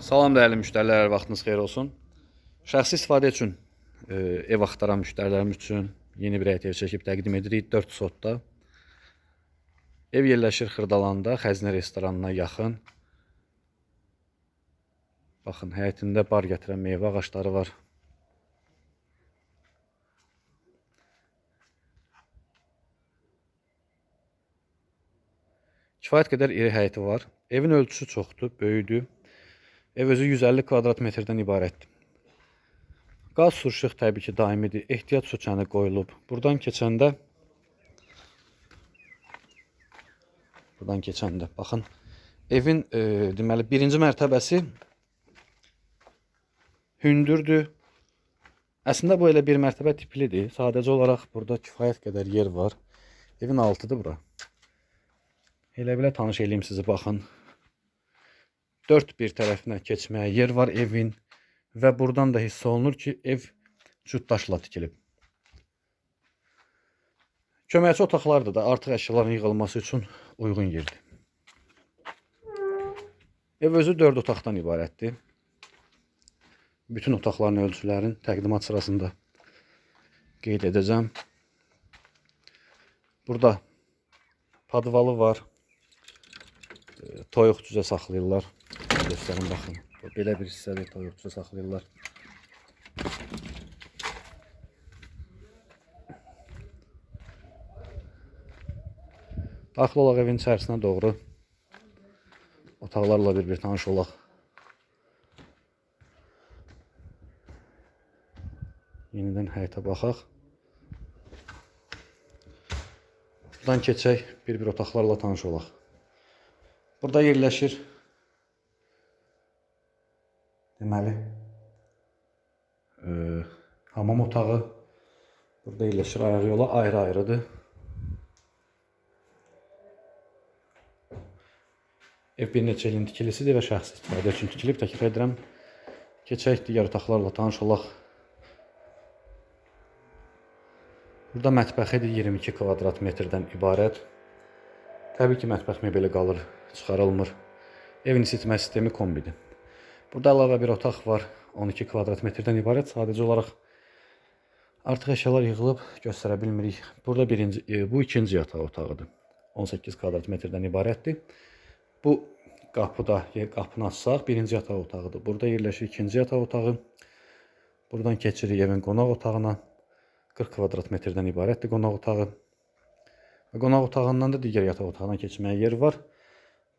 Salam dəyərli müştərilər, vaxtınız xeyir olsun. Şəxsi istifadə üçün e, ev axtaran müştərilərimiz üçün yeni bir həyət ev çəkib təqdim edirik 4 sotda. Ev yerləşir Xırdalanda, Xəzinə restoranına yaxın. Baxın, həyətində bar gətirən meyvə ağacları var. Kifayət qədər iri həyəti var. Evin ölçüsü çoxdur, böyükdür. Ev özü 150 kvadrat metrdən ibarətdir. Qaz su işıq təbii ki daimidir. Ehtiyat su çəni qoyulub. Buradan keçəndə Buradan keçəndə baxın evin e, deməli birinci mərtəbəsi hündürdür. Əslində bu elə bir mərtəbə tiplidir. Sadəcə olaraq burada kifayət qədər yer var. Evin altıdır bura. Elə belə tanış eləyim sizi baxın. Dört bir tərəfinə keçməyə yer var evin və buradan da hiss olunur ki, ev cüt daşla tikilib. Köməkçi otaqlarda da artıq əşyaların yığılması üçün uyğun yerdir. Ev özü 4 otaqdan ibarətdir. Bütün otaqların ölçülərini təqdimat sırasında qeyd edəcəm. Burada padvalı var. E, Toyuq cüzə saxlayırlar. Göstərin baxın. Bu Belə bir hissədə toyuq cüzə saxlayırlar. Daxil olaq evin içərisinə doğru. Otaqlarla bir-bir tanış olaq. Yenidən həyətə baxaq. Buradan keçək, bir-bir otaqlarla tanış olaq. Burada yerləşir deməli e, hamam otağı. Burada yerləşir ayaq yolu ayrı-ayrıdır. Ev bir neçə ilin tikilisidir və şəxsi istifadə üçün tikilib. Təklif edirəm. Keçək digər otaqlarla tanış olaq. Burada mətbəxidir 22 kvadrat metrdən ibarət. Təbii ki, mətbəx mebeli qalır, çıxarılmır. Evin isitmə sistemi kombidir. Burada əlavə bir otaq var, 12 kvadrat metrdən ibarət. Sadəcə olaraq artıq əşyalar yığılıb göstərə bilmirik. Burada birinci, e, bu ikinci yataq otağıdır. 18 kvadrat metrdən ibarətdir. Bu qapıda, qapını açsaq, birinci yataq otağıdır. Burada yerləşir ikinci yataq otağı. Buradan keçirik evin qonaq otağına. 40 kvadrat metrdən ibarətdir qonaq otağı. Və qonaq otağından da digər yataq otağına keçməyə yer var.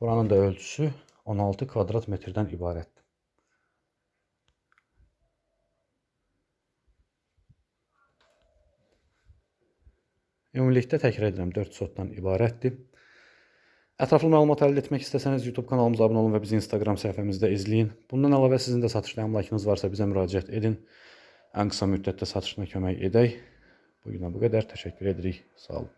Buranın da ölçüsü 16 kvadrat metrdən ibarətdir. Ümumilikdə təkrar edirəm 4 sotdan ibarətdir. Ətraflı məlumat əldə etmək istəsəniz YouTube kanalımıza abunə olun və bizi Instagram səhifəmizdə izləyin. Bundan əlavə sizin də satışda əmlakınız varsa bizə müraciət edin. Ən qısa müddətdə satışına kömək edək. Bu günə bu qədər. Təşəkkür edirik. Sağ olun.